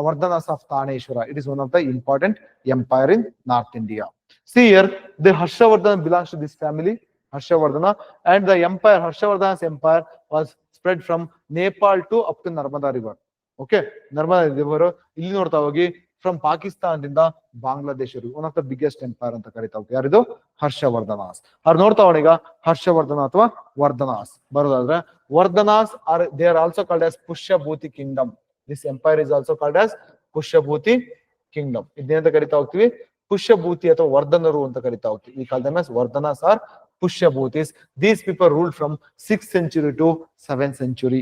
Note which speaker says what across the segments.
Speaker 1: Vardhanas of Taneshwara. It is one of the important empire in North India. See here, the Harshavardhana belongs to this family, Harshavardhana, and the empire, Harshavardhana's empire was spread from Nepal to up to Narmada River. Okay, Narmada River, ಇಲ್ಲಿ ನೋಡ್ತಾ ಹೋಗಿ from ಪಾಕಿಸ್ತಾನದಿಂದ Bangladesh one of the biggest empire ಅಂತ ಕರಿತಾ ಹೋಗ್ತೀವಿ ಯಾರಿದು ಹರ್ಷವರ್ಧನಾಸ್ ಅವ್ರು ನೋಡ್ತಾ ಹೋಗಿ ಹರ್ಷವರ್ಧನ ಅಥವಾ ವರ್ಧನಾಸ್ ಬರೋದಾದ್ರೆ Vardhanas are they are also called as Pushyabhuti kingdom This empire is also called as Pushyabhuti kingdom ಇದನ್ನೇಂತ ಕರಿತಾ ಹೋಗ್ತೀವಿ ಪುಷ್ಯಭೂತಿ ಅಥವಾ ವರ್ಧನರು ಅಂತ ಕರಿತಾ ಹೋಗ್ತೀವಿ ಈ ಕಾಲದ Vardhanas are Pushyabhutis these people ruled from six century to seventh century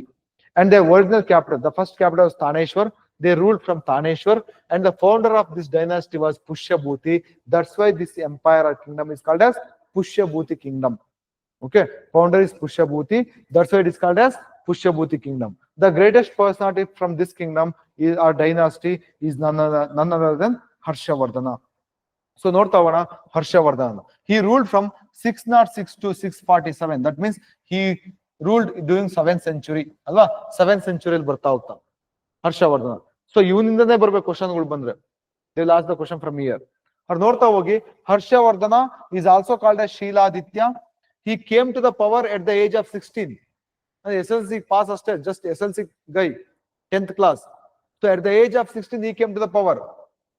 Speaker 1: and their original capital, the first capital was Taneshwar. They ruled from Taneshwar, and the founder of this dynasty was Pushyabhuti. That's why this empire or kingdom is called as Pushyabhuti kingdom. Okay, founder is Pushyabhuti. That's why it is called as Pushyabhuti kingdom. The greatest personality from this kingdom is our dynasty is none other, none other than Harshavardhana. So ಹೋಗೋಣ Harshavardhana he ruled from 606 to 647 that means he ruled during seventh century ಅಲ್ವಾ? Seventh ಸೆಂಚುರಿಯಲ್ಲಿ ಬರ್ತಾ ಹೋಗ್ತಾ. Harshavardhana so ಇವನಿಂದನೇ ಬರ್ಬೇಕು ಕ್ವಶನ್ಗಳು ಬಂದ್ರೆ. They last the question from year ಅವ್ರು ನೋಡ್ತಾ ಹೋಗಿ Harshavardhana is also called a Shiladitya he came to the power at the age of sixteen S L C pass ಅಷ್ಟೇ just S L C guy tenth class so at the age of sixteen he came to the power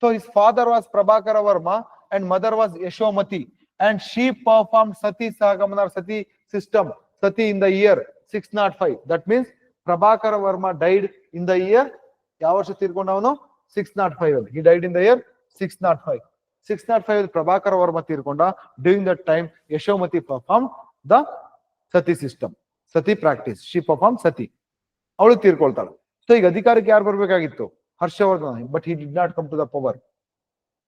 Speaker 1: so his father was Prabhakara Varma and mother was Yashomati and she perform sati sahagamana sati system sati in the year six nought five that means Prabhakara Varma died in the year ಯಾವ ವರ್ಷ ತೀರ್ಕೊಂಡವನು six nought five ಅಲ್ಲಿ he died in the year six nought five six nought five ಅಲ್ಲಿ Prabhakar Varma ತೀರ್ಕೊಂಡ during that time Yashomati perform the sati system ಸತಿ practice she perform ಸತಿ ಅವಳು ತೀರ್ಕೊಳ್ತಾಳೆ so ಈಗ ಅಧಿಕಾರಕ್ಕೆ ಯಾರು ಬರ್ಬೇಕಾಗಿತ್ತು Harshavardhana but he did not come to the power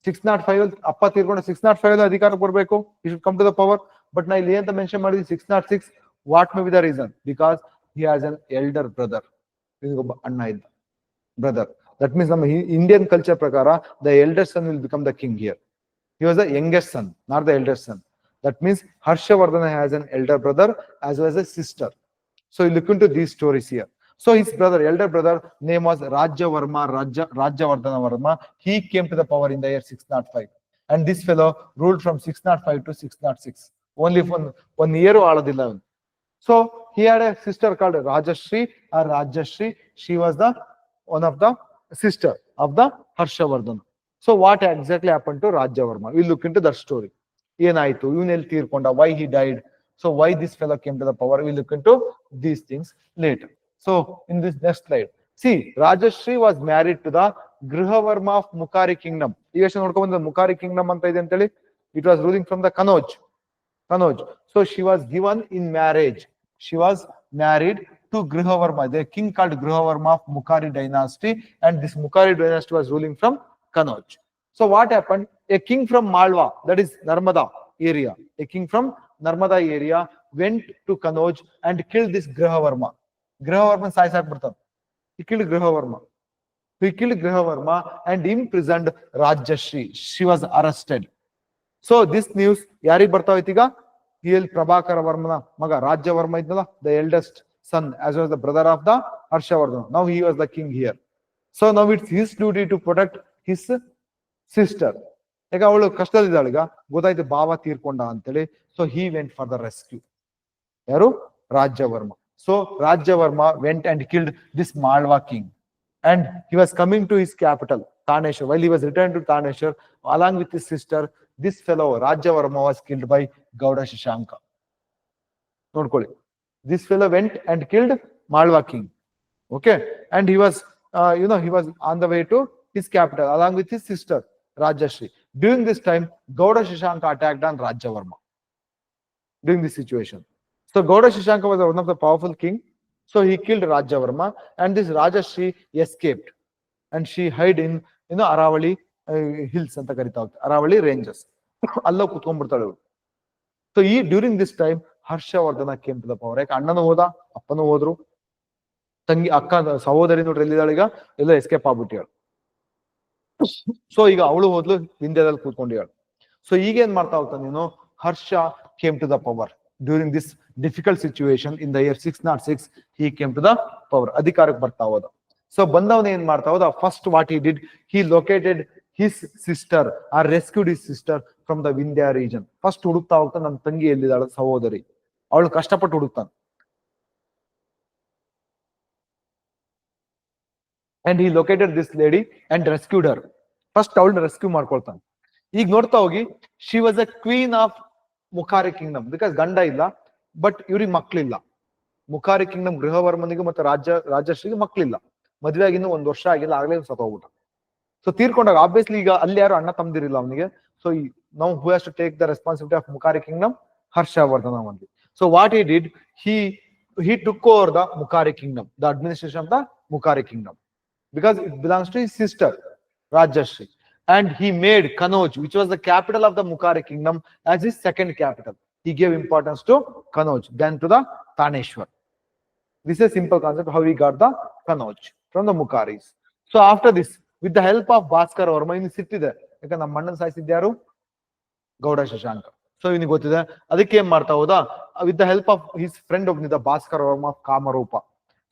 Speaker 1: six nought five ಅಲ್ಲಿ ಅಪ್ಪ ತೀರ್ಕೊಂಡು ಸಿಕ್ಸ್ ನಾಟ್ ಫೈವ್ ಅಲ್ಲಿ ಅಧಿಕಾರಕ್ಕೆ ಬರ್ಬೇಕು ಈ should come to the power but ನಾ ಇಲ್ಲಿ ಅಂತ ಮೆನ್ಷನ್ ಮಾಡಿದ್ವಿ six nought six what may be the reason because he has an elder brother ಒಬ್ಬ ಅಣ್ಣ ಇದ್ದ ಬ್ರದರ್ ದಟ್ ಮೀನ್ಸ್ ನಮ್ಮ ಇಂಡಿಯನ್ ಕಲ್ಚರ್ ಪ್ರಕಾರ the elder son will become the king here he was the youngest son, not the eldest son. That means Harshavardhana has an elder brother as well as a sister. So you look into these stories here. So his brother, elder brother, name was Rajavarma, Raja, Vardhana Varma. He came to the power in the year 605. And this fellow ruled from 605 to 606. Only for one year Aladilla. So he had a sister called Rajashri or Rajashri. She was the one of the sister of the Harshavardhana. So what exactly happened to Rajavarma? We'll look into that story. ಏನಾಯ್ತು ಇವನೆಲ್ಲಿ ತೀರ್ಕೊಂಡ why he died so why this fellow came to the power will look into these things late so in this next slide see Rajashri was married to the Grihavarma of Mukari kingdom ಈಗ ಎಷ್ಟು ನೋಡ್ಕೊಂಡ್ ಬಂದ ಮುಕಾರಿ kingdom ಅಂತ ಇದೆ ಅಂತೇಳಿ it was ruling from the Kanauj Kanauj so she was given in marriage she was married to Grihavarma, the king called Grihavarma of Mukhari dynasty, and this Mukhari dynasty was ruling from Kanauj. So what happened? A king from Malwa, that is Narmada area, a king from Narmada area went to Kanauj and killed this Grihavarma. Grihavarma size ಆಗ್ಬಿಡ್ತಾನೆ. He killed Grihavarma. He killed Grihavarma and imprisoned Rajashri. She was arrested. So this news ಯಾರಿಗೆ ಬರ್ತಾ ಹೋಯ್ತು ಈಗ ಹಿಯಲ್ ಪ್ರಭಾಕರ ವರ್ಮನ ಮಗ ರಾಜ್ಯವರ್ಮ ಇದ್ನಲ್ಲ the eldest son as well as the brother of the Harshavardhana. Now he was the king here. So now it's his duty to protect his sister. ಈಗ ಅವಳು ಕಷ್ಟದಲ್ಲಿದ್ದಾಳೆ ಈಗ ಗೊತ್ತಾಯ್ತು ಭಾವ ತೀರ್ಕೊಂಡ ಅಂತೇಳಿ so he went for the rescue ಯಾರು Rajyavarma so Rajyavarma went and killed this Malwa king and he was coming to his capital Thaneshwar while he was return to Thaneshwar along with his sister this fellow Rajyavarma was killed by Gauda Shashanka ನೋಡ್ಕೊಳ್ಳಿ this fellow went and killed Malwa king. Okay. And he was, uh, you know, he was on the way to his capital along with his sister, Rajashri during this time Gauda Shashanka attacked on Rajyavarma during this situation so Gauda Shashanka was one of the powerful king so he killed Rajyavarma and this Rajashri escaped and she hide in ಇನ್ನು Aravali hills ಅಂತ ಕರಿತಾ ಹೋಗ್ತಾರೆ. Aravalli ranges ಅಲ್ಲೋ ಕುತ್ಕೊಂಡ್ಬಿಡ್ತಾಳೆ ಇವರು so ಈ during this time Harshavardhana came to the power ಯಾಕೆ ಅಣ್ಣನೂ ಹೋದ, ಅಪ್ಪನೂ ಹೋದ್ರು. ತಂಗಿ ಅಕ್ಕ ಸಹೋದರಿ ನೋಡ್ರಿ ಎಲ್ಲಿದ್ದಾಳೀಗ ಎಲ್ಲ ಎಸ್ಕೇಪ್ ಆಗ್ಬಿಟ್ಟಿಯಾಳು ಸೊ ಈಗ ಅವಳು ಹೋದ್ಲು ಇಂಡಿಯಾದಲ್ಲಿ ಕೂತ್ಕೊಂಡಿದ್ದಾಳು ಸೊ ಈಗ ಏನ್ ಮಾಡ್ತಾ ಹೋಗ್ತಾನೆ ನೀನು? Harsha came to the power during this difficult situation in the year six nought six he came to the power ಅಧಿಕಾರಕ್ಕೆ ಬರ್ತಾ ಹೋದ. ಸೊ ಬಂದವನ ಏನ್ ಮಾಡ್ತಾ ಹೋದ? First what he did he located his sister or rescued his sister from the Vindhya region first ಹುಡುಕ್ತಾ ಹೋಗ್ತಾ ನನ್ನ ತಂಗಿ ಎಲ್ಲಿದ್ದಾಳ? ಸಹೋದರಿ. ಅವಳು ಕಷ್ಟಪಟ್ಟು ಹುಡುಕ್ತಾನೆ. And he located this lady and rescued her first ಅವಳನ್ನ ರೆಸ್ಕ್ಯೂ ಮಾಡ್ಕೊಳ್ತಾನೆ. ಈಗ ನೋಡ್ತಾ ಹೋಗಿ she was a queen of Maukhari kingdom because ಗಂಡ ಇಲ್ಲ ಬಟ್ ಇವ್ರಿಗೆ ಮಕ್ಳಿಲ್ಲ. ಮುಖಾರಿ ಕಿಂಗ್ಡಮ್ ಗೃಹವರ್ಮನಿಗೆ ಮತ್ತೆ ರಾಜ ರಾಜಶ್ರೀಗೆ ಮಕ್ಳಿಲ್ಲ. ಮದ್ವೆ ಆಗಿನ್ನು ಒಂದ್ ವರ್ಷ ಆಗಿಲ್ಲ ಆಗ್ಲೇ ಸತ್ತೋಗ್ಬಿಟ್ಟ ಸೊ ತೀರ್ಕೊಂಡಾಗ ಆಬ್ವಿಯಸ್ಲಿ ಈಗ ಅಲ್ಲಿ ಯಾರು ಅಣ್ಣ ತಮ್ದಿರಿಲ್ಲ ಅವನಿಗೆ. ಸೊ ನಾವು who has to take the responsibility of Maukhari kingdom Harshavardhana ಒಂದು so what he did he he took over the Maukhari kingdom the administration of the Maukhari kingdom, because it belongs to his sister, Rajashri. And he made Kanauj, which was the capital of the Mukhari kingdom, as his second capital. He gave importance to Kanauj, then to the Taneshwar. This is a simple concept how he got the Kanauj from the Mukharis. So after this, with the help of Bhaskar Varma, ಇನ್ನು ಸಿಟ್ಟಿದೆ ಯಾಕಂದ್ರೆ ನಮ್ಮ ಮಣ್ಣನ್ ಸಾಯಿಸಿದ್ಯಾರು Gowda Shashanka so ಇವನಿಗೆ ಗೊತ್ತಿದೆ ಅದಕ್ಕೆ ಏನ್ ಮಾಡ್ತಾ ಹೋದ with the help of his friend ಒಬ್ಬನಿದ್ದ Bhaskar Varma of ಕಾಮರೂಪ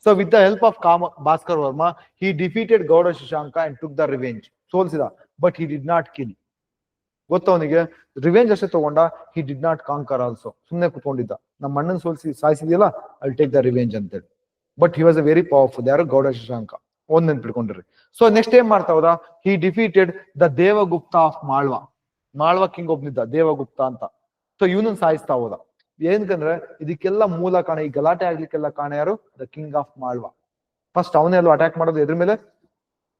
Speaker 1: So with the help of ಕಾಮ Bhaskar Varma he defeated Gauda Shashanka and took the revenge ಸೋಲ್ಸಿದ but he did not kill ಗೊತ್ತವನಿಗೆ revenge ಅಷ್ಟೇ ತಗೊಂಡ he did not conquer also ಸುಮ್ಮನೆ ಕುತ್ಕೊಂಡಿದ್ದ. ನಮ್ಮ ಅಣ್ಣನ್ ಸೋಲ್ಸಿ, ಸಾಯಿಸಿದೆಯಲ್ಲ I take the revenge ಅಂತೇಳಿ. But he was a very powerful ಯಾರು? ಗೌಡ ಶಶಾಂಕ ಒಂದ್ ನೆನ್ಪಿಟ್ಕೊಂಡ್ರಿ ಸೊ ನೆಕ್ಸ್ಟ್ ಏನ್ ಮಾಡ್ತಾ ಹೋದ? He defeated the Devagupta of Malwa Malwa king ಒಬ್ನಿದ್ದ Devagupta ಅಂತ. ಸೊ ಇವನನ್ನ ಸಾಯಿಸ್ತಾ ಹೋದ. ಏನಕ್ಕಂದ್ರೆ ಇದಕ್ಕೆಲ್ಲ ಮೂಲ ಕಾರಣ, ಈ ಗಲಾಟೆ ಆಗ್ಲಿಕ್ಕೆಲ್ಲ ಕಾರಣ ಯಾರು? The king of Malwa first ಅವನೇ ಅಲ್ವಾ ಅಟ್ಯಾಕ್ ಮಾಡೋದು ಎದ್ರ ಮೇಲೆ?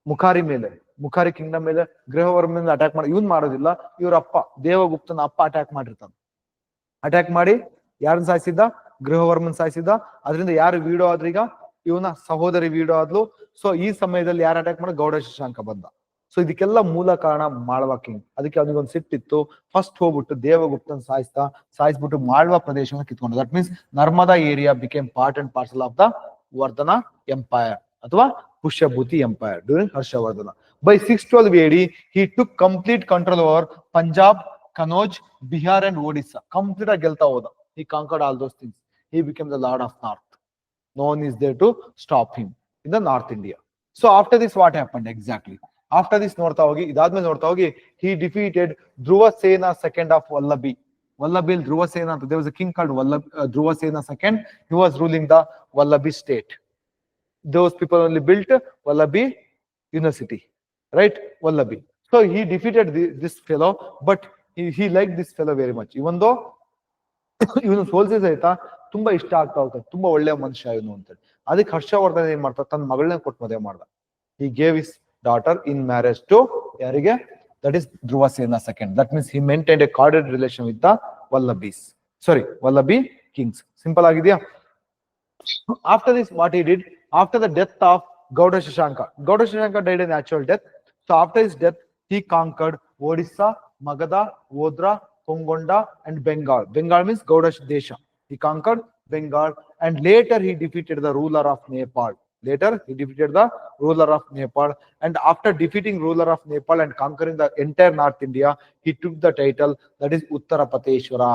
Speaker 1: ಮುಖಾರಿ ಮೇಲೆ. ಮುಖಾರಿ ಕಿಂಗ್ಡಮ್ ಮೇಲೆ. ಗೃಹವರ್ಮನ್ ಮೇಲೆ ಅಟ್ಯಾಕ್ ಮಾಡಿ ಇವನ್ ಮಾಡೋದಿಲ್ಲ. ಇವ್ರ ಅಪ್ಪ, ದೇವಗುಪ್ತನ ಅಪ್ಪ ಅಟ್ಯಾಕ್ ಮಾಡಿರ್ತಾನೆ. ಅಟ್ಯಾಕ್ ಮಾಡಿ ಯಾರನ್ನ ಸಾಯಿಸಿದ್ದ? ಗೃಹವರ್ಮನ್ ಸಾಯಿಸಿದ್ದ. ಅದರಿಂದ ಯಾರು ವೀಡೋ ಆದ್ರೀಗ? ಇವನ ಸಹೋದರಿ ವೀಡೋ ಆದ್ಲು. ಸೊ ಈ ಸಮಯದಲ್ಲಿ ಯಾರು ಅಟ್ಯಾಕ್ ಮಾಡಿ? ಗೌಡ ಶಶಾಂಕ ಬಂದ. ಸೊ ಇದಕ್ಕೆಲ್ಲ ಮೂಲ ಕಾರಣ ಮಾಳ್ವಾ ಕಿಂಗ್ ಅದಕ್ಕೆ ಅವನಿಗೊಂದು ಸಿಟ್ಟಿತ್ತು ಫಸ್ಟ್ ಹೋಗ್ಬಿಟ್ಟು ದೇವಗುಪ್ತನ್ ಸಾಯಿಸ್ತಾ, ಸಾಯಿಸ್ಬಿಟ್ಟು ಮಾಳ್ವಾ ಪ್ರದೇಶವನ್ನು ಕಿತ್ಕೊಂಡ. That means Narmada area became part and parcel of the Vardhana empire ಅಥವಾ Pushyabhuti empire during Harshavardhana. By six twelve AD he took complete control over Punjab Kannauj Bihar and Odisha complete ಆಗಿ ಗೆಲ್ತಾ ಹೋದ. He conquered all those things he became the lord of north known is is to stop him in the north India so after this what happen happened exactly? After this, ನೋಡ್ತಾ ಹೋಗಿ ಇದಾದ್ಮೇಲೆ ನೋಡ್ತಾ ಹೋಗಿ he defeated ಧ್ರುವ ಸೇನಾ second of Vallabi. Vallabi ಧ್ರುವ ಸೇನಾ ಅಂತ there was a king called Vallabh, uh, ಧ್ರುವ ಸೇನಾ second. He was ruling the Vallabi state. Those people only built Vallabi University, right? Vallabi. So he defeated the- this fellow, but he, he liked this fellow very much. Even though ಇವನು ಸೋಲ್ಸಿ ಸಹಿತ ತುಂಬಾ ಇಷ್ಟ ಆಗ್ತಾ ಹೋಗ್ತದೆ ತುಂಬಾ ಒಳ್ಳೆ ಮನುಷ್ಯ ಇವನು ಅಂತೇಳಿ ಅದಕ್ಕೆ ಹರ್ಷವರ್ಧನ್ ಏನ್ ಮಾಡ್ತಾ ತನ್ನ ಮಗಳನ್ನ ಕೊಟ್ಟು ಮದುವೆ ಮಾಡ್ದ he gave his daughter in marriage to yarige that is Dhruvasena second. That means he maintained a corded relation with the Vallabhis sorry Vallabhi kings. Simple agidya after this what he did after the death of Gauda Shashanka Gauda Shashanka died a natural death. So after his death he conquered Odisha Magadha Odra Pongonda and Bengal. Bengal means Gauda Desha. He conquered Bengal and later he defeated the ruler of Nepal. Later he defeated the ruler of nepal and after defeating ruler of nepal and conquering the entire north india he took the title that is uttarapateshwara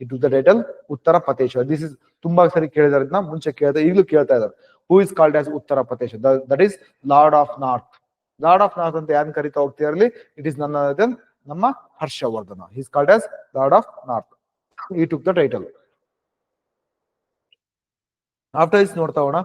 Speaker 1: he took the title uttarapateshwara this is ತುಂಬಾ ಸರಿ ಕೇಳಿದಾರೆ ಇದನ್ನ ಮುಂಚೆ ಕೇಳ್ತಾ ಈಗಲೂ ಕೇಳ್ತಾ ಇದ್ದಾರೆ who is called as Uttar Pradesh that is lord of north lord of north ಅಂತ ಯಾರು ಕರಿತಾ ಹೋಗ್ತಿರಲಿ ಇಟ್ ಇಸ್ ನನ್ನ ನಮ್ಮ Harshavardhana is called as lord of north he took the title after his ನೋಡ್ತಾ ಹೋಗೋಣ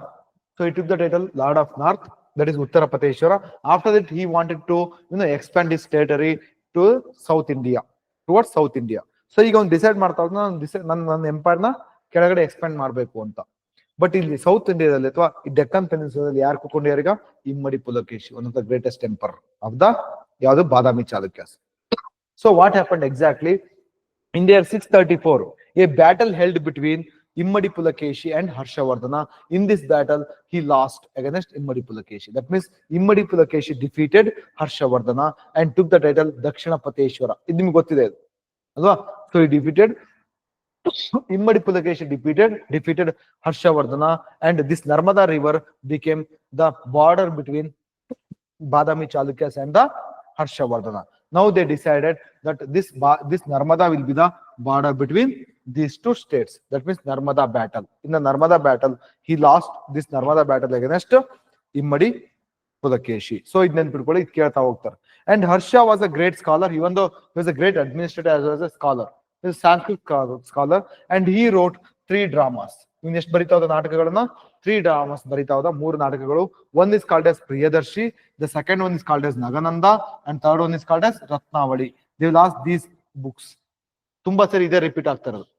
Speaker 1: he took the title lord of north that is ಉತ್ತರ ಪ್ರದೇಶ್ವರ after that he wanted to you know expand his territory to south India towards south India so ಈಗ ಅವ್ನು decide ಮಾಡ್ತಾ ನಾನು decide ನನ್ನ ನನ್ನ ಎಂಪೈರ್ನ ಕೆಳಗಡೆ ಎಕ್ಸ್ಪೆಂಡ್ ಮಾಡಬೇಕು ಅಂತ. ಬಟ್ ಇಲ್ಲಿ ಸೌತ್ ಇಂಡಿಯಾದಲ್ಲಿ ಅಥವಾ ಈ ಡೆಕ್ಕನ್ ಪೆನಿನ್ಸುಲಲ್ಲಿ ಯಾರು ಕೂತ್ಕೊಂಡಿದ್ದಾರೆ ಈಗ Immadi Pulakeshi one of the greatest emperor of the ಯಾವುದು? Badami Chalukyas so what happened exactly in the year 634, a battle held between Immadi Pulakeshi and Harshavardhana. In this battle, he lost against Immadi Pulakeshi. That means Immadi Pulakeshi defeated Harshavardhana and took the title Dakshina Pateshwara. Idim So he defeated Immadi Pulakeshi defeated, defeated Harshavardhana and this Narmada river became the border between Badami Chalukyas and the Harshavardhana. Now they decided that this, this Narmada will be the border between these two states. That means Narmada battle. In the Narmada battle, he lost this Narmada battle against Immadi Pulakeshi so ಇದ್ ನೆನ್ಪಿಟ್ಕೊಳ್ಳಿ ಇದು ಕೇಳ್ತಾ ಹೋಗ್ತಾರೆ. And Harsha was a great scholar even though was a great administrator as was a scholar Sanskrit scholar and he wrote three dramas in ಎಷ್ಟು ಬರಿತಾ ಹೋದ ನಾಟಕಗಳನ್ನ? Three dramas ಬರಿತಾ ಹೋದ ಮೂರು ನಾಟಕಗಳು. One is called as Priyadarshi the second one is called as Nagananda and third one is called as Ratnavali the last these books ತುಂಬಾ ಸರಿ ಇದೇ ರಿಪೀಟ್ ಆಗ್ತಾ ಇರೋದು.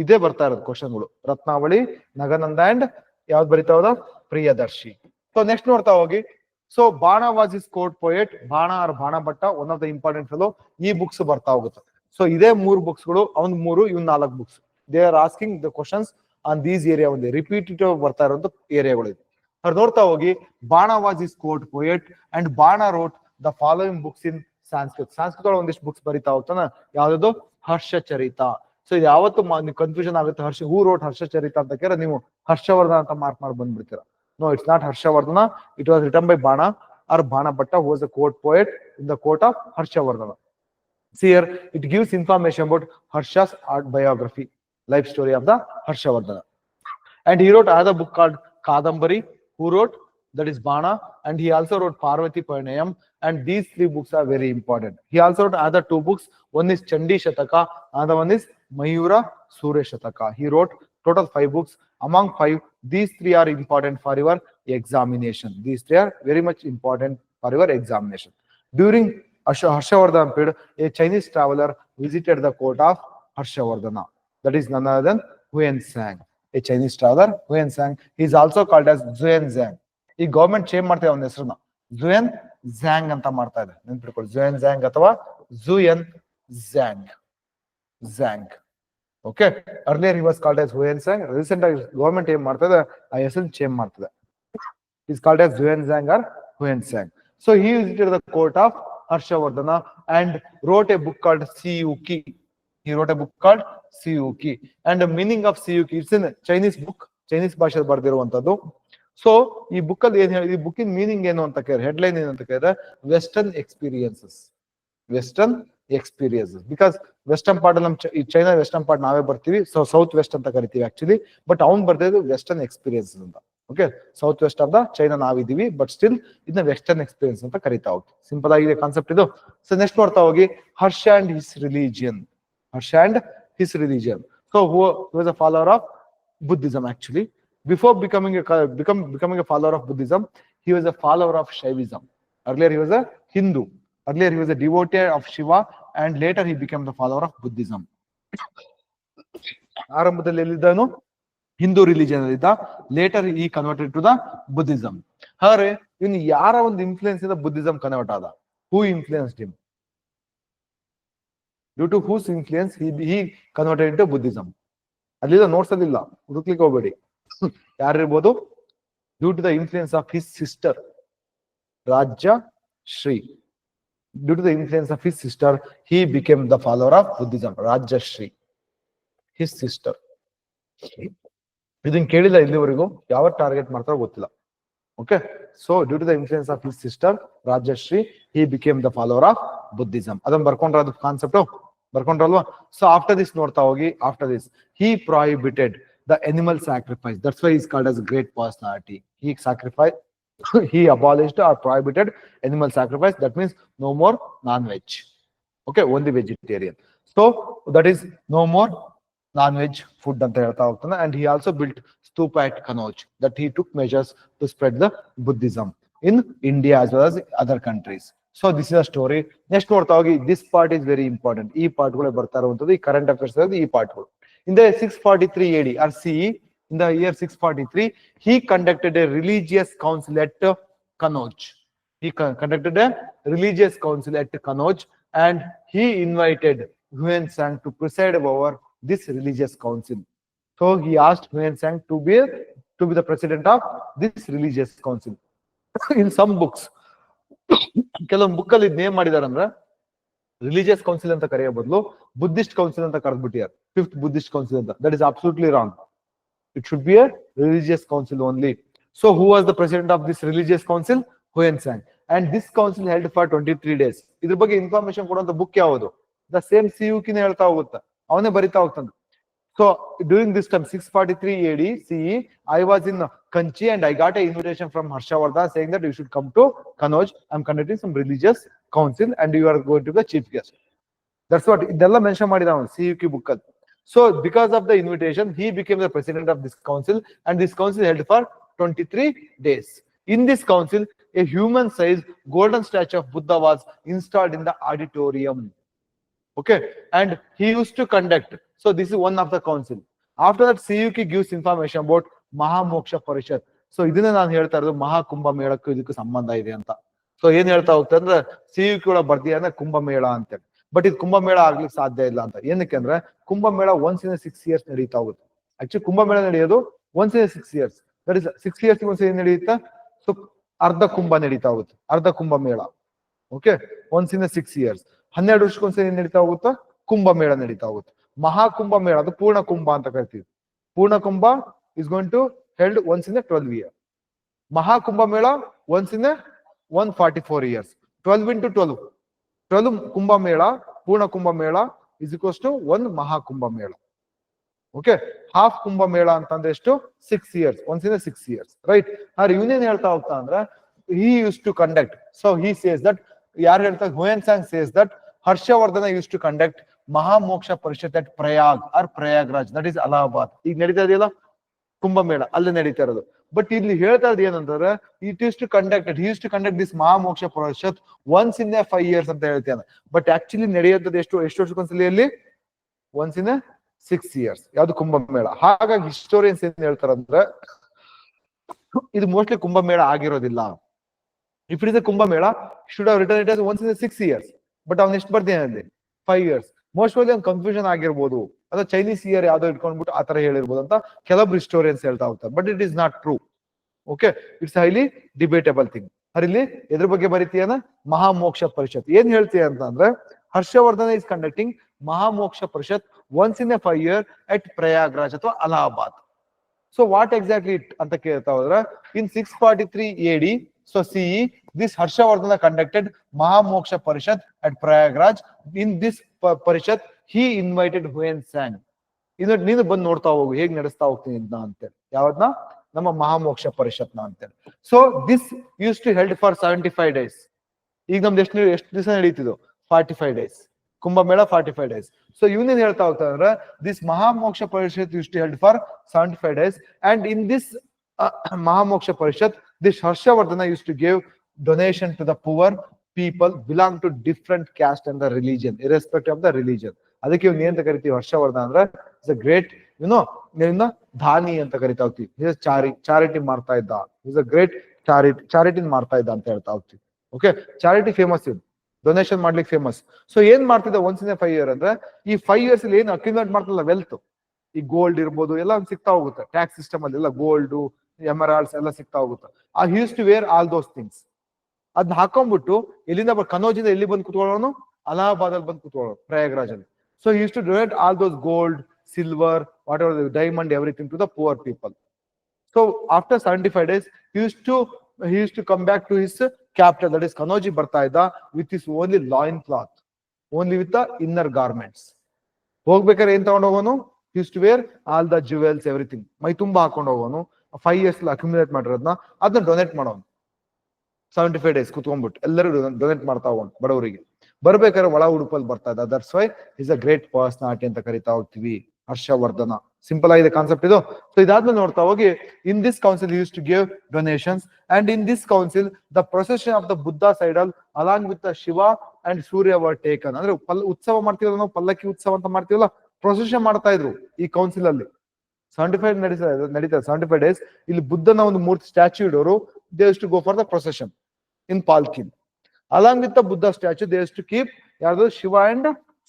Speaker 1: ಇದೇ ಬರ್ತಾ ಇರೋದು ಕ್ವಶನ್ಗಳು. ರತ್ನಾವಳಿ, ನಗನಂದ ಅಂಡ್ ಯಾವ್ದು ಬರಿತಾ ಹೋದ ಪ್ರಿಯದರ್ಶಿ. ಸೊ ನೆಕ್ಸ್ಟ್ ನೋಡ್ತಾ ಹೋಗಿ. So Bana was his court poet Bana or Bana Bhatta one of the important fellow ಈ ಬುಕ್ಸ್ ಬರ್ತಾ ಹೋಗುತ್ತೆ. ಸೊ ಇದೇ ಮೂರು ಬುಕ್ಸ್ಗಳು, ಅವ್ನ್ ಮೂರು ಇವ್ ನಾಲ್ಕು books they are asking the questions on these area ಒಂದು ರಿಪೀಟೇಟಿವ್ ಬರ್ತಾ ಇರುವಂತ ಏರಿಯಾಗಳು ಇದು ಅವ್ರು ನೋಡ್ತಾ ಹೋಗಿ. Bana was his court poet and Bana wrote the following books in Sanskrit Sanskrit ಒಂದಿಷ್ಟು ಬುಕ್ಸ್ ಬರಿತಾ ಹೋಗ್ತಾನ. ಯಾವ್ದು ಹರ್ಷಚರಿತ. ಸೊ ಇದು ಯಾವತ್ತು ಕನ್ಫ್ಯೂಷನ್ ಆಗುತ್ತೆ ಹರ್ಷ ಹೂ ರೋಟ್ ಹರ್ಷಚರಿತ ಅಂತ ಕೇಳಿದ್ರೆ ನೀವು ಹರ್ಷವರ್ಧನ ಅಂತ ಮಾರ್ಕ್ ಮಾಡಿ ಬಂದ್ಬಿಡ್ತೀರಾ no it's not Harshavardhana it was return by Bana or Bana Bhatta who was the court poet in the court of Harshavardhana ಸಿಯರ್ it gives information about Harsha's art biography life story of the Harshavardhana and he wrote another book called Kadambari, who wrote that is Bana, and he also wrote Parvati Paranayam, and these three books are very important. He also wrote other two books. One is Chandi Shataka, another one is Mayura Surya Shataka. He wrote total five books. Among five, these three are important for your examination. These three are very much important for your examination. During Harsha- Harshavardhana period, a Chinese traveler visited the court of Harshavardhana. That is none other than Huyen Sang. A Chinese traveler, Huyen Sang. He is also called as Zuyen Zhang. ಈ government change ಮಾಡ್ತಾ ಅವನ ಹೆಸರನ್ನ Zuyen Zhang ಅಂತ ಮಾಡ್ತಾ ಇದೆ ನೆನ್ಪಿಟ್ಕೊಳ್ಳಿ Zuyen Zhang ಅಥವಾ ಜುಯನ್ Zhang Zhang okay earlier he was called as Hiuen Tsang recent ಆಗಿ ಗೌರ್ಮೆಂಟ್ ಏನ್ ಮಾಡ್ತಾ ಇದೆ ಆ ಹೆಸರು ಚೇಂಜ್ ಮಾಡ್ತದೆ is called as Xuan Zang or Hiuen Tsang so he visited the court of Harshavardhana and wrote a book called Siyuki he wrote a book called Siyuki. And the meaning of Siyuki, it's in Chinese book, Chinese ಭಾಷೆ ಬರ್ದಿರುವಂತದ್ದು so ಈ book ಅಲ್ಲಿ ಏನ್ ಹೇಳಿ ಈ ಬುಕ್ಕಿನ meaning ಏನು ಅಂತ ಕೇಳಿದ್ರೆ headline ಏನು ಅಂತ ಕೇಳಿದ್ರೆ western experiences western experiences because western part ನಮ್ ಚೈನಾ ವೆಸ್ಟರ್ನ್ ಪಾರ್ಟ್ ನಾವೇ ಬರ್ತೀವಿ. ಸೊ ಸೌತ್ ವೆಸ್ಟ್ ಅಂತ ಕರಿತೀವಿ ಆಕ್ಚುಲಿ ಬಟ್ ಅವ್ನ್ ಬರ್ತಿದ್ದು ವೆಸ್ಟರ್ನ್ ಎಕ್ಸ್ಪೀರಿಯನ್ಸ್ ಅಂತ okay south west of the China ನಾವಿದ್ದೀವಿ. ಬಟ್ ಸ್ಟಿಲ್ ಇದನ್ನ ವೆಸ್ಟರ್ನ್ ಎಕ್ಸ್ಪೀರಿಯನ್ಸ್ ಅಂತ ಕರಿತಾ ಹೋಗಿ ಸಿಂಪಲ್ ಆಗಿದೆ ಕಾನ್ಸೆಪ್ಟ್ ಇದು. ಸೊ ನೆಕ್ಸ್ಟ್ ನೋಡ್ತಾ ಹೋಗಿ. Harsh and his religion Harsh and his religion so was a follower of Buddhism actually before becoming becoming a follower of Buddhism he was a follower of Shaivism earlier he was a Hindu earlier he was a devoted of Shiva and later he became the follower of Buddhism. ಆರಂಭದಲ್ಲಿ ಎಲ್ಲಿದ್ದನು? Hindu religion ಇದ್ದ later ಈ converted to the Buddhism ಹಾರೆ ಇವನು ಯಾರ ಒಂದು influence ಇಂದ Buddhism convert ಆದ? Who influence him due to whose influence he converted to Buddhism ಅಲ್ಲಿಂದ ನೋಟ್ಸ್ ಅಲ್ಲಿಲ್ಲ ಹುಡುಕ್ಲಿಕ್ಕೆ ಹೋಗ್ಬೇಡಿ. ಯಾರಿರ್ಬೋದು? Due to the influence of his sister Rajya Shri due to the influence of his sister he became the follower of Buddhism Rajyashri his sister ಇದನ್ನ ಕೇಳಿಲ್ಲ ಇಲ್ಲಿವರೆಗೂ ಯಾವ target ಮಾಡ್ತಾರೋ ಗೊತ್ತಿಲ್ಲ okay so due to the influence of his sister Rajashri he became the follower of Buddhism ಅದನ್ನ ಬರ್ಕೊಂಡ್ರ ಅದು concept ಬರ್ಕೊಂಡ್ರಲ್ವಾ ಸೊ ಆಫ್ಟರ್ ದಿಸ್ ನೋಡ್ತಾ ಹೋಗಿ after this he prohibited the animal sacrifice that's why is called as great personality he sacrifice he abolished or prohibited animal sacrifice that means no more non-veg okay only vegetarian so that is no more non-veg food ಅಂತ ಹೇಳ್ತಾ ಹೋಗ್ತಾನೆ and he also built stupa at Kanauj that he took measures to spread the Buddhism in India as well as other countries. So this is a story. Next ನೋಡ್ತಾ ಹೋಗಿ this part is very important. ಈ ಪಾರ್ಟ್ಗಳೇ ಬರ್ತಾ ಇರುವಂತದ್ದು ಈ current affairs ಈ ಪಾರ್ಟ್ಗಳು. In the 643 AD or CE, in the year 643, he conducted a religious council at uh, Kanauj. He con- conducted a religious council at Kanauj and he invited Huyen Sang to preside over this religious council. So he asked Huyen Sang to be to be the president of this religious council. In some books, ಕೆಲವೊಂದು book ಅಲ್ಲಿ name ಮಾಡಿದಾರಂದ್ರ religious council ಅಂತ ಕರೆಯೋ ಬದಲು Buddhist council ಅಂತ ಕರೆದ್ಬಿಟ್ಟಿದ್ದಾರೆ fifth Buddhist council ಅಂತ that is absolutely wrong It should be a religious council only so who was the president of this religious council Hiuen Tsang and this council held for twenty three days ಇದ್ರ ಬಗ್ಗೆ information ಕೊಡುವಂತ book ಯಾವುದು the same C ಯುಕಿನ ಹೇಳ್ತಾ ಹೋಗುತ್ತೆ ಅವನೇ ಬರಿತಾ ಹೋಗ್ತಾನೆ So during this time, 643 AD CE, I was in Kanchi and I got a invitation from Harshavardhan saying that you should come to Kanoj. I'm conducting some religious council and you are going to be the chief guest. That's what ಇದೆಲ್ಲ mention ಮಾಡಿದ ಅವನು C Yu ಕಿ book ಅಲ್ಲಿ so because of the invitation he became the president of this council and this council held for twenty three days in this council a human size golden statue of Buddha was installed in the auditorium okay and he used to conduct so this is one of the council after that CUK gives information about Mahamoksha Parishad so ಇದನ್ನ ನಾನು ಹೇಳ್ತಾ ಇರೋದು ಮಹಾ ಕುಂಭ ಮೇಳಕ್ಕೂ ಇದಕ್ಕೂ ಸಂಬಂಧ ಇದೆ ಅಂತ so ಏನ್ ಹೇಳ್ತಾ ಹೋಗ್ತಾ ಅಂದ್ರೆ ಸಿ ಯು ಕೂಡ ಬರ್ದಿ ಅಂದ್ರೆ ಕುಂಭಮೇಳ ಅಂತೇಳಿ ಬಟ್ ಇದು ಕುಂಭಮೇಳ ಆಗ್ಲಿಕ್ಕೆ ಸಾಧ್ಯ ಇಲ್ಲ ಅಂತ. ಏನಕ್ಕೆ ಅಂದ್ರೆ Kumbh Mela once in six years ನಡೀತಾ ಹೋಗುತ್ತೆ. ಆಕ್ಚುಲಿ ಕುಂಭಮೇಳ ನಡೆಯೋದು once in six years that is six years ಏನ್ ನಡೆಯುತ್ತಾ? ಸೊ ಅರ್ಧ ಕುಂಭ ನಡೀತಾ ಹೋಗುತ್ತೆ. Ardh Kumbh Mela. Okay once in six years ಹನ್ನೆರಡು ವರ್ಷಕ್ಕೊಂದ್ಸರಿ ಏನ್ ನಡೀತಾ ಹೋಗುತ್ತಾ? ಕುಂಭಮೇಳ ನಡೀತಾ ಹೋಗುತ್ತೆ. ಮಹಾಕುಂಭ ಮೇಳ ಅದು ಪೂರ್ಣ ಕುಂಭ ಅಂತ ಕರಿತೀವಿ. Purna Kumbh is going to held once in twelve year Mahakumbh Mela once in one forty four years twelve into twelve twelve Kumbh Mela, Purna Kumbh Mela is equals to one Mahakumbh Mela okay half Kumbh Mela ಅಂತಂದ್ರೆ ಎಷ್ಟು? Six years once in six years right ಆದ್ರೆ ಇವನೇನ್ ಹೇಳ್ತಾ ಹೋಗ್ತಾ ಅಂದ್ರೆ he used to conduct so he says that ಯಾರು ಹೇಳ್ತಾರೆ? Hiuen Tsang says that Harshavardhana used to conduct Mahamoksha Parishad at Prayag or Prayagraj that is Allahabad ಈಗ ನಡೀತಾ ಇದೆಯಲ್ಲ? ಕುಂಭಮೇಳ. ಅಲ್ಲೇ ನಡೀತಾ ಇರೋದು. ಬಟ್ ಇಲ್ಲಿ ಹೇಳ್ತಾ ಇದ್ ಏನಂತಂದ್ರೆ it is to conducted is to conduct this Mahamoksha Parishad once in a five years ಅಂತ ಹೇಳ್ತೇನೆ. ಬಟ್ ಆಕ್ಚುಲಿ ನಡೆಯುತ್ತದೆ ಎಷ್ಟು ಎಷ್ಟು ವರ್ಷಕ್ಕೊಂದ್ಸಲಿ ಅಲ್ಲಿ? ಒನ್ಸ್ ಇನ್ ಸಿಕ್ಸ್ ಇಯರ್ಸ್ ಯಾವ್ದು ಕುಂಭಮೇಳ. ಹಾಗಾಗಿ ಹಿಸ್ಟೋರಿಯನ್ಸ್ ಏನ್ ಹೇಳ್ತಾರಂದ್ರೆ, ಇದು ಮೋಸ್ಟ್ಲಿ ಕುಂಭಮೇಳ ಆಗಿರೋದಿಲ್ಲ. If it is a Kumbh Mela should have written it once in six years but ಅವ್ನು ಎಷ್ಟು ಬರ್ತೀನಿ ಫೈವ್ ಇಯರ್ಸ್ ಮೋಸ್ಟ್ ಆಫ್ ಒಂದು ಕನ್ಫ್ಯೂಷನ್ ಆಗಿರ್ಬೋದು. ಅಥವಾ ಚೈನೀಸ್ ಇಯರ್ ಯಾವ್ದೋ ಇಟ್ಕೊಂಡ್ಬಿಟ್ಟು ಆ ತರ ಹೇಳಿರ್ಬೋದು ಅಂತ ಕೆಲವು ಹಿಸ್ಟೋರಿಯನ್ಸ್ ಹೇಳ್ತಾ ಹೋಗ್ತಾರೆ. But it is not true okay it's highly debatable thing ಇಲ್ಲಿ ಎದ್ರ ಬಗ್ಗೆ ಬರೀತೀಯನ ಮಹಾಮೋಕ್ಷ ಪರಿಷತ್. ಏನ್ ಹೇಳ್ತೀಯ ಅಂತ ಅಂದ್ರೆ, Harshavardhana is conducting Mahamoksha Parishad once in a five year at Prayagraj ಅಥವಾ Allahabad so what exactly it ಅಂತ ಕೇಳ್ತಾ ಹೋದ್ರೆ in six forty three AD so CE this Harshavardhana conducted Mahamoksha Parishad at Prayagraj in this Parishad he invited Hiuen Tsang ಇದು ನೀನು ಬಂದು ನೋಡ್ತಾ ಹೋಗು, ಹೇಗ್ ನಡೆಸ್ತಾ ಹೋಗ್ತೀನಿ ಇದನ್ನ ಅಂತೇಳಿ ಯಾವ್ದನ್ನ? ನಮ್ಮ ಮಹಾಮೋಕ್ಷ ಪರಿಷತ್ನ ಅಂತೇಳಿ so this used to held for seventy five days ಈಗ ನಮ್ದು ಎಷ್ಟು ಎಷ್ಟು ದಿವಸ ನಡೀತಿದ್ದು forty five days Kumbh Mela forty five days so ಇವನೇನ್ ಹೇಳ್ತಾ ಹೋಗ್ತಾ ಅಂದ್ರೆ this Mahamoksha Parishad used to held for seventy five days and in this Mahamoksha Parishad this Harshavardhana used to give donation to the poor people belong to different caste and the religion irrespect of the religion ಅದಕ್ಕೆ ಇವ್ನು ಏನ್ ಕರಿತೀವಿ? ಹರ್ಷವರ್ಧನ ಅಂದ್ರೆ is a great YONO ಇವನ್ನ ಧಾನಿ ಅಂತ ಕರಿತಾ ಹೋಗ್ತೀವಿ. Is Chari charity ಮಾಡ್ತಾ ಇದ್ದ. Is a great charity charity ಮಾಡ್ತಾ ಇದ್ದ ಅಂತ ಹೇಳ್ತಾ ಹೋಗ್ತೀವಿ. ಓಕೆ ಚಾರಿಟಿ ಫೇಮಸ್ ಇದು ಡೊನೇಷನ್ ಮಾಡ್ಲಿಕ್ಕೆ ಫೇಮಸ್ ಸೊ ಏನ್ ಮಾಡ್ತಿದ್ದ ಒನ್ಸ್ ಇನ್ ಫೈವ್ ಇಯರ್ ಅಂದ್ರೆ, ಈ ಫೈವ್ ಇಯರ್ಸ್ ಅಲ್ಲಿ ಏನು ಅಕ್ಯುಮುಲೇಟ್ ಮಾಡ್ತಲ್ಲ ವೆಲ್ತ್ ಈ ಗೋಲ್ಡ್ ಇರ್ಬೋದು, ಎಲ್ಲ ಸಿಗ್ತಾ ಹೋಗುತ್ತೆ. ಟ್ಯಾಕ್ಸ್ ಸಿಸ್ಟಮ್ ಅಲ್ಲಿ ಎಲ್ಲ ಗೋಲ್ಡ್ ಎಮರಾಲ್ಡ್ಸ್ ಎಲ್ಲ ಸಿಗ್ತಾ ಹೋಗುತ್ತೆ. ಆ he used to wear all those things ಅದನ್ನ ಹಾಕೊಂಡ್ಬಿಟ್ಟು ಎಲ್ಲಿಂದ ಕನೋಜಿಂದ ಎಲ್ಲಿ ಬಂದು ಕುತ್ಕೊಳ್ಳೋನು? ಅಲಹಾಬಾದ್ ಅಲ್ಲಿ ಬಂದು ಕುತ್ಕೊಳ್ಳೋನು ಪ್ರಯಾಗ್ರಾಜ್ ಅಲ್ಲಿ so he's to donate all those gold silver whatever diamond everything to the poor people so after seventy five days he's to he's to come back to his capital that is Kannauj ಬರ್ತಾ ಇದ್ದ with is only loin cloth only with the inner garments ಹೋಗ್ಬೇಕಾದ್ರೆ ಏನ್ ತಗೊಂಡ್ ಹೋಗೋನು? He's to wear all the jewels everything ಮೈ ತುಂಬಾ ಹಾಕೊಂಡು ಹೋಗೋನು. Five years accumulate ಮಾಡಿರೋದನ್ನ ಅದನ್ನ donate ಮಾಡೋನು. ಸೆವೆಂಟಿ ಫೈವ್ ಡೇಸ್ ಕುತ್ಕೊಂಡ್ಬಿಟ್ಟು ಎಲ್ಲರೂ ಡೊನೇಟ್ ಮಾಡ್ತಾ ಹೋಗೋಣ ಬಡವರಿಗೆ. ಬರ್ಬೇಕಾದ್ರೆ ಒಳ ಉಡುಪಲ್ಲಿ ಬರ್ತಾ ಇದೆ. Others why is a great personality ಅಂತ ಕರಿತಾ ಹೋಗ್ತೀವಿ ಹರ್ಷವರ್ಧನ. ಸಿಂಪಲ್ ಆಗಿದೆ ಕಾನ್ಸೆಪ್ಟ್ ಇದು. ಸೊ ಇದಾದ್ಮೇಲೆ ನೋಡ್ತಾ ಹೋಗಿ in this council used to give donations and in this council the procession of the Buddha idol along with the Shiva and Surya were taken ಅಂದ್ರೆ ಪಲ್, ಉತ್ಸವ ಮಾಡ್ತೀವಲ್ಲ ನಾವು ಪಲ್ಲಕ್ಕಿ ಉತ್ಸವ ಅಂತ ಮಾಡ್ತೀವಲ್ಲ ಪ್ರೊಸೆಷನ್ ಮಾಡ್ತಾ ಇದ್ರು ಈ ಕೌನ್ಸಿಲ್ ಅಲ್ಲಿ. ಸೆವೆಂಟಿ ಫೈವ್ ನಡೀತಾ ನಡೀತಾ ಸೆವೆಂಟಿ ಫೈವ್ ಡೇಸ್ ಇಲ್ಲಿ ಬುದ್ಧನ ಒಂದು ಮೂರ್ತಿ statue ಇಡೋರು they used to go for the procession in palanquin along with the Buddha statue they used to keep ಯಾರ್ದು? Shiva and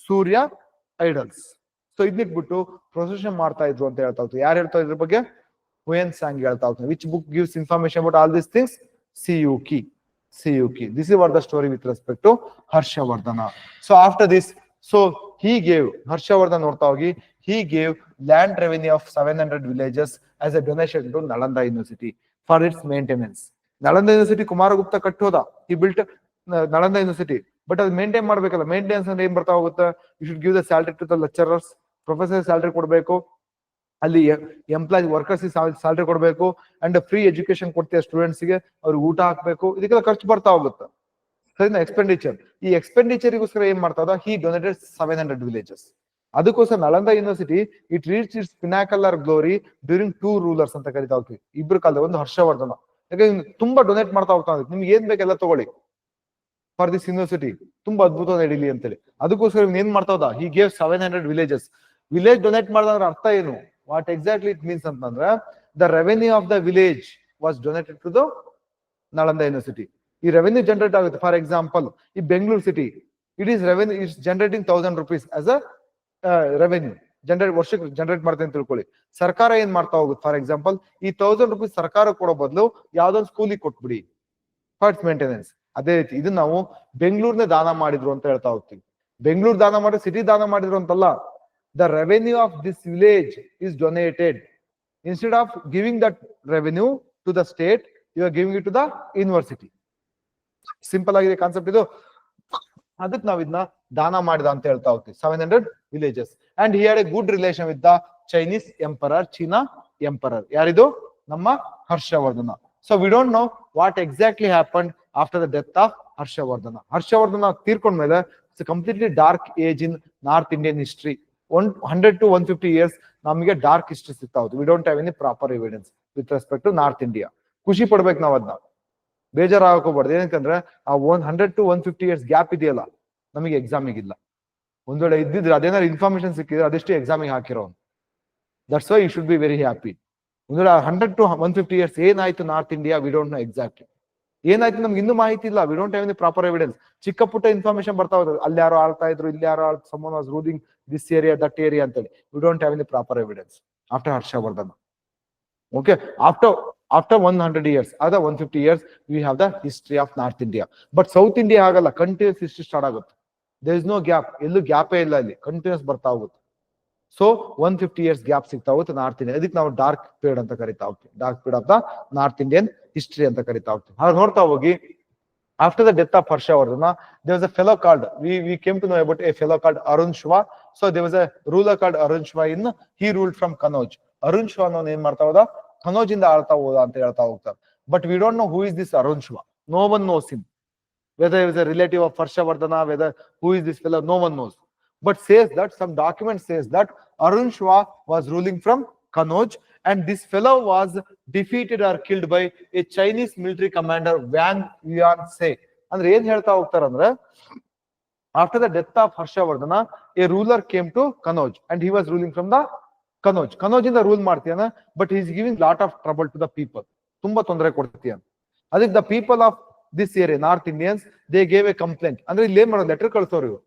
Speaker 1: Surya idols so ಇದನ್ನಿಟ್ಬಿಟ್ಟು procession ಮಾಡ್ತಾ ಇದ್ರು ಅಂತ ಹೇಳ್ತಾ ಇತ್ತು ಯಾರು ಹೇಳ್ತಾ ಇದ್ರ ಬಗ್ಗೆ? ಹುಯನ್ ಸಾಂಗ್ ಹೇಳ್ತಾ ಇತ್ತು which book gives information about all this things Si Yu Ki Si Yu Ki this is what the story with respect to Harshavardhana so after this so he gave Harshavardhan ನೋಡ್ತಾ ಹೋಗಿ, he gave land revenue of 700 villages as a donation to Nalanda University for its maintenance. Nalanda University Kumaragupta ಕಟ್ಟೋದ he built uh, Nalanda University. But ಅದು maintain ಮಾಡ್ಬೇಕಲ್ಲ. Maintenance ಅಂದ್ರೆ ಏನ್ ಬರ್ತಾ ಹೋಗುತ್ತೆ? You should give the salary to the lecturers professor salary ಕೊಡಬೇಕು. ಅಲ್ಲಿ employ workers salary ಕೊಡಬೇಕು. ಅಂಡ್ ಫ್ರೀ ಎಜುಕೇಶನ್ ಕೊಡ್ತೀಯ ಸ್ಟೂಡೆಂಟ್ಸ್ಗೆ. ಅವ್ರಿಗೆ ಊಟ ಹಾಕ್ಬೇಕು. ಇದಕ್ಕೆಲ್ಲ ಖರ್ಚು ಬರ್ತಾ ಹೋಗುತ್ತೆ. ಸರಿನಾ? ಎಕ್ಸ್ಪೆಂಡಿಚರ್ ಈ ಎಕ್ಸ್ಪೆಂಡಿಚರ್ಗೋಸ್ಕರ ಏನ್ ಮಾಡ್ತಾ he donated seven hundred villages ಅದಕ್ಕೋಸ್ಕರ Nalanda university it reach it's pinnacle of glory during two rulers ಅಂತ ಕರಿತಾ ಹೋಗ್ತೀವಿ. ಇಬ್ರು ಕಾಲದ ಒಂದು ಹರ್ಷವರ್ಧನ. ಯಾಕಂದ್ರೆ ತುಂಬಾ ಡೊನೇಟ್ ಮಾಡ್ತಾ ಹೋಗ್ತಾ. ನಿಮ್ಗೆ ಏನ್ ಬೇಕೆಲ್ಲ ತಗೊಳ್ಳಿ. ಫಾರ್ ದಿಸ್ ಯೂನಿವರ್ಸಿಟಿ ತುಂಬಾ ಅದ್ಭುತ ನಡೀಲಿ ಅಂತೇಳಿ. ಅದಕ್ಕೋಸ್ಕರ ಏನ್ ಮಾಡ್ತಾ ಹೋದ? He gave seven hundred villages village donate ಮಾಡಿದ್ರೆ ಅರ್ಥ ಏನು? ವಾಟ್ ಎಕ್ಸಾಕ್ಟ್ಲಿ ಇಟ್ ಮೀನ್ಸ್ ಅಂತಂದ್ರೆ the revenue of the village was donated to the Nalanda university ಈ ರೆವೆನ್ಯೂ ಜನರೇಟ್ ಆಗುತ್ತೆ. ಫಾರ್ ಎಕ್ಸಾಂಪಲ್ ಈ Bengaluru city it is revenue is generating thousand rupees as a revenue generate ವರ್ಷಕ್ಕೆ generate ಮಾಡ್ತೇನೆ ಅಂತ ತಿಳ್ಕೊಳ್ಳಿ. ಸರ್ಕಾರ ಏನ್ ಮಾಡ್ತಾ ಹೋಗುತ್ತೆ? ಫಾರ್ ಎಕ್ಸಾಂಪಲ್ ಈ ತೌಸಂಡ್ ರುಪೀಸ್ ಸರ್ಕಾರ ಕೊಡೋ ಬದಲು ಯಾವ್ದೊಂದು ಸ್ಕೂಲಿಗೆ ಕೊಟ್ಬಿಡಿ. ಫಸ್ಟ್ ಮೇಂಟೆನೆನ್ಸ್ ಅದೇ ರೀತಿ ಇದನ್ನ ನಾವು ಬೆಂಗಳೂರ್ನ ದಾನ ಮಾಡಿದ್ರು ಅಂತ ಹೇಳ್ತಾ ಹೋಗ್ತೀವಿ. ಬೆಂಗಳೂರು ದಾನ ಮಾಡಿದ್ರೆ ಸಿಟಿ ದಾನ ಮಾಡಿದ್ರು ಅಂತಲ್ಲ the revenue of this village is donated instead of giving that revenue to the state you are giving it to the university simple ಆಗಿದೆ ಕಾನ್ಸೆಪ್ಟ್ ಇದು. ಅದಕ್ಕೆ ನಾವ್ ಇದನ್ನ ದಾನ ಮಾಡಿದ ಅಂತ ಹೇಳ್ತಾ ಹೋಗ್ತೀವಿ. Seven hundred villages and he had a good relation with the Chinese emperor China emperor ಯಾರಿದು? ನಮ್ಮ Harshavardhana. So we don't know what exactly happen after the death of Harshavardhana. Harshavardhana ತೀರ್ಕೊಂಡ್ಮೇಲೆ it's completely dark age in north Indian history one hundred to one fifty years ನಮಗೆ dark history ಸಿಗ್ತಾ we don't have any proper evidence with respect to north India ಖುಷಿ ಪಡ್ಬೇಕು ನಾವು ಅದನ್ನ ಬೇಜಾರಾಗಕೋಬಾರ್ದು ಏನಂತಂದ್ರೆ ಆ one hundred to one fifty years gap ಇದೆಯಲ್ಲ, ನಮಗೆ ಎಕ್ಸಾಮಿಗೆ ಇಲ್ಲ ಒಂದ್ ವೇಳೆ ಇದ್ದಿದ್ರೆ ಅದೇನಾದ್ರು ಇನ್ಫಾರ್ಮೇಶನ್ ಸಿಕ್ಕಿದ್ರೆ ಅದೆಷ್ಟು ಎಕ್ಸಾಮಿಗೆ ಹಾಕಿರೋ that's why you should be very happy ಒಂದ್ ವೇಳೆ hundred to one fifty years ಏನಾಯ್ತು north India we don't know exactly ಏನಾಯ್ತು ನಮ್ಗೆ ಇನ್ನೂ ಮಾಹಿತಿ ಇಲ್ಲ. We don't have any proper evidence ಚಿಕ್ಕ ಪುಟ್ಟ ಇನ್ಫಾರ್ಮೇಶನ್ ಬರ್ತಾ ಹೋದ್ರೆ, ಅಲ್ಲಿ ಯಾರೋ ಆಳ್ತಾ ಇದ್ರು, ಇಲ್ಲಿ ಯಾರೋ someone was ruling this area that area ಅಂತೇಳಿ. We don't have any proper evidence after Harshavardhan okay after after one hundred years ಅದ one fifty years we have the history of north India but south India ಆಗಲ್ಲ continuous history start ಆಗುತ್ತೆ. There is no gap ಎಲ್ಲೂ ಗ್ಯಾಪೇ ಇಲ್ಲ ಅಲ್ಲಿ. Continuous ಬರ್ತಾ ಹೋಗುತ್ತೆ. So one fifty years gap ಸಿಗ್ತಾ ಹೋಗುತ್ತೆ ನಾರ್ತ್ ಇಂಡಿಯಾ ಇದಕ್ಕೆ ನಾವು ಡಾರ್ಕ್ ಪೀರಿಯಡ್ ಅಂತ ಕರಿತಾ ಹೋಗ್ತೀವಿ. Dark period of the north Indian history ಅಂತ ಕರಿತಾ ಹೋಗ್ತೀವಿ. ಹಾಗೆ ನೋಡ್ತಾ ಹೋಗಿ after the death of Harshavardhana, there was a fellow called we we came to know about a fellow called Arun Shwa. So, there was a ruler called Arun Shwa in, he ruled from Kanauj. Arun Shwa ಅನ್ನೋನು ಏನ್ ಮಾಡ್ತಾ ಹೋದ? ಕನೋಜ್ ಇಂದ ಆಳ್ತಾ ಹೋದ ಅಂತ ಹೇಳ್ತಾ ಹೋಗ್ತಾರೆ but we don't know who is this Arun Shiva no one knows him whether is a relative of Harshavardhana whether who is this fellow no one knows but says that some document says that Arun Shiva was ruling from Kanauj and this fellow was defeated or killed by a Chinese military commander Wang Yuan-se. ಅಂದ್ರೆ ಏನ್ ಹೇಳ್ತಾ ಹೋಗ್ತಾರಂದ್ರೆ after the death of Harshavardhana, a ruler came to Kanauj and he was ruling from the Kanauj. Kanauj ಇಂದ rule ಮಾಡ್ತೀಯನ but is giving lot of trouble to the people ತುಂಬಾ ತೊಂದರೆ ಕೊಡ್ತೀಯ ಅದಕ್ಕೆ the people of this area north Indians they gave a complaint ಅಂದ್ರೆ ಇಲ್ಲಿ ಏನ್ ಮಾಡೋದು letter ಕಳ್ಸೋರು ಇವ್ರು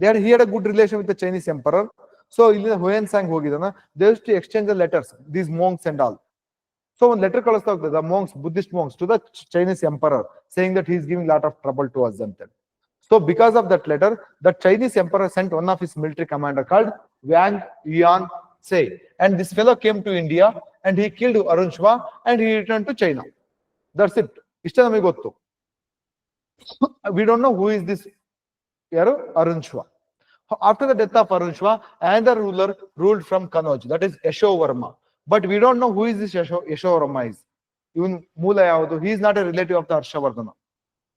Speaker 1: they had he had a good relation with the Chinese emperor so ಇಲ್ಲಿ Hiuen Tsang ಹೋಗಿದಾನ these to exchange the letters these monks and all so ಒಂದು letter ಕಳಿಸ್ತಾ ಹೋಗ್ತದೆ the monks Buddhist monks to the Chinese emperor saying that is giving lot of trouble to us ಅಂತ So because of that letter, the Chinese emperor sent one of his military commander called Wang Yuan Sei. And this fellow came to India and he killed Arun Shwa and he returned to China. That's it. ಇಷ್ಟ ನಮಗೆ ಗೊತ್ತು we don't know who is this ಯಾರು Arun ಶ್ವ after the death of Arun Shwa, another ruler ruled from Kanauj, that is Yasho Varma. But we don't know who is this Yasho, Yasho Varma is. Even Mula ಯಾವುದು, he is not a relative of the Harshavardhana.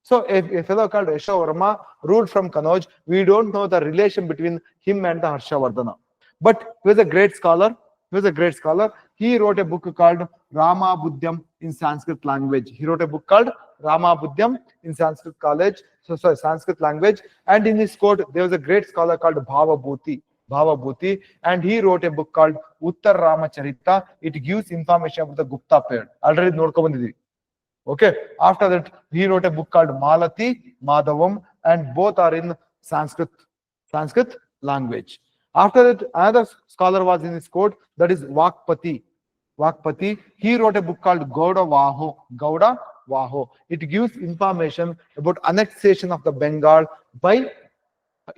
Speaker 1: So a, a fellow called Yasho Varma ruled from Kanauj. We don't know the relation between him and the Harshavardhana. But he was a great scholar. He was a great scholar. He wrote a book called Rama Buddhyam in Sanskrit language. He wrote a book called Rama Buddhyam in Sanskrit college, so sorry, Sanskrit language. And in his court, there was a great scholar called Bhavabhuti. Bhavabhuti, and he wrote a book called Uttar Ramacharita. It gives information about the Gupta period. Already Norkabandidi. Okay. After that, he wrote a book called Malati Madhavam, and both are in Sanskrit, Sanskrit language. After that, another scholar was in his court, that is Vakpati. Vakpati, he wrote a book called Gauda Vaho. Gauda Vaho. It gives information about annexation of the Bengal by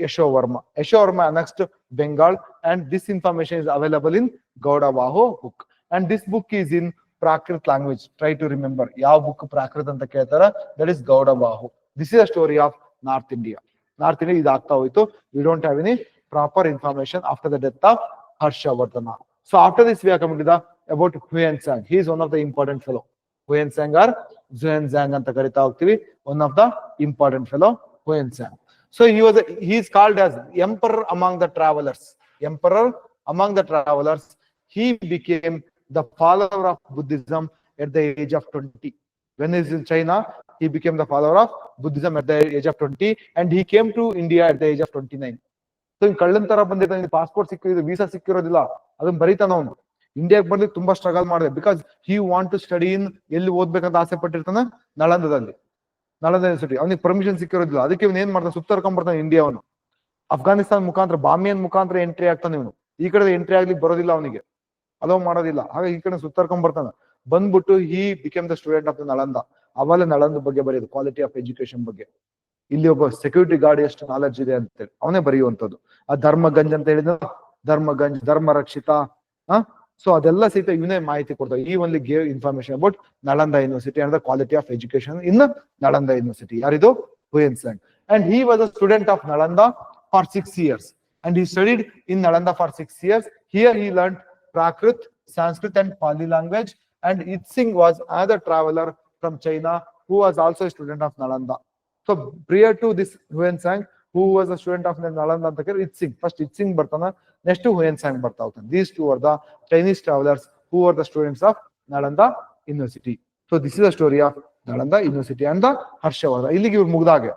Speaker 1: Yashovarma. Yashovarma annexed Bengal, and this information is available in Gauda Vaho book. And this book is in Prakrit language. Try to remember. ಯಾವ book Prakrit ಅಂತ ಕೇಳ್ತಾರ that is Gauda Vahu. This is a story of North India. North India ಇದಾಗ್ತಾ ಹೋಯ್ತು. We don't have any proper information after the death of Harshavardhana. So after this, we are coming to the about Huyen Sang. He is one of the important fellow. Huyen Sang or Zhuyen and one of the important fellow, Huyen Sang. So he was he is called as emperor among the travelers. Emperor among the travelers. He became the follower of Buddhism at the age of 20. When he is in China, he became the follower of Buddhism at the age of 20 and he came to India at the age of 29. So ಕಳ್ಳನ್ ತರ ಬಂದಿರ್ತಾನೆ passport ಸಿಕ್ಕಿರೋದು visa ಸಿಕ್ಕಿರೋದಿಲ್ಲ ಅದನ್ನ ಬರೀತಾನ ಅವನು. ಇಂಡಿಯಾಗೆ ಬರ್ಲಿಕ್ಕೆ ತುಂಬಾ struggle ಮಾಡಿದೆ because he want to study in ಎಲ್ಲಿ ಓದ್ಬೇಕಂತ ಆಸೆ ಪಟ್ಟಿರ್ತಾನೆ, ನಳಂದದಲ್ಲಿ. ನಳಂದ ಯೂನಿವರ್ಸಿಟಿ ಅವನಿಗೆ ಪರ್ಮಿಷನ್ ಸಿಕ್ಕಿರೋದಿಲ್ಲ. ಅದಕ್ಕೆ ಇವನು ಏನ್ ಮಾಡ್ತಾನೆ, ಸುತ್ತರ್ಕೊಂಡ್ ಇಂಡಿಯಾ ಅವನು. ಅಫ್ಘಾನಿಸ್ತಾನ್ ಮುಖಾಂತರ ಬಾಮಿಯನ್ ಮುಖಾಂತರ ಎಂಟ್ರಿ ಆಗ್ತಾನೆ ಇವನು. ಈ ಕಡೆ ಎಂಟ್ರಿ ಆಗ್ಲಿಕ್ಕೆ ಬರೋದಿಲ್ಲ ಅವನಿಗೆ. ಅಲೋ ಮಾಡೋದಿಲ್ಲ. ಹಾಗೆ ಈ ಕಡೆ ಸುತ್ತರ್ಕೊಂಡ್ ಬರ್ತಾನೆ. ಬಂದ್ಬಿಟ್ಟು he became the student of the Nalanda ಅವಲ್ಲ ನಳಂದ ಬಗ್ಗೆ ಬರೆಯೋದು ಕ್ವಾಲಿಟಿ ಆಫ್ ಎಜುಕೇಶನ್ ಬಗ್ಗೆ. ಇಲ್ಲಿ ಒಬ್ಬ ಸೆಕ್ಯೂರಿಟಿ ಗಾರ್ಡ್ ಎಷ್ಟು ನಾಲೆಡ್ಜ್ ಇದೆ ಅಂತೇಳಿ ಅವನೇ ಬರೆಯುವಂಥದ್ದು ಆ ಧರ್ಮಗಂಜ್ ಅಂತ ಹೇಳಿದ ಧರ್ಮಗಂಜ್ ಧರ್ಮ ರಕ್ಷಿತ ಆ ಸೊ ಅದೆಲ್ಲ ಸಹಿತ ಇವನೇ ಮಾಹಿತಿ ಕೊಡ್ತಾರೆ ಈ only gave information about Nalanda university and the quality of education in Nalanda university ಯಾರಿದು Hiuen Tsang and he was a student of Nalanda for six years and he studied in Nalanda for six years here he learn Prakrit Sanskrit and Pali language and I Tsing was other traveller from China who was also student of Nalanda So prior to this Hiuen Tsang who was a student of Nalanda ಅಂತ ಕೇಳಿ I Tsing first I Tsing ಬರ್ತಾನ next Hiuen Tsang ಬರ್ತಾ ಹೋಗ್ತಾನೆ. These two are the Chinese travellers who are the students of Nalanda university so this is a story of Nalanda university and the Harshavardhana ಇಲ್ಲಿಗೆ ಇವ್ರು ಮುಗ್ದಾಗೆ.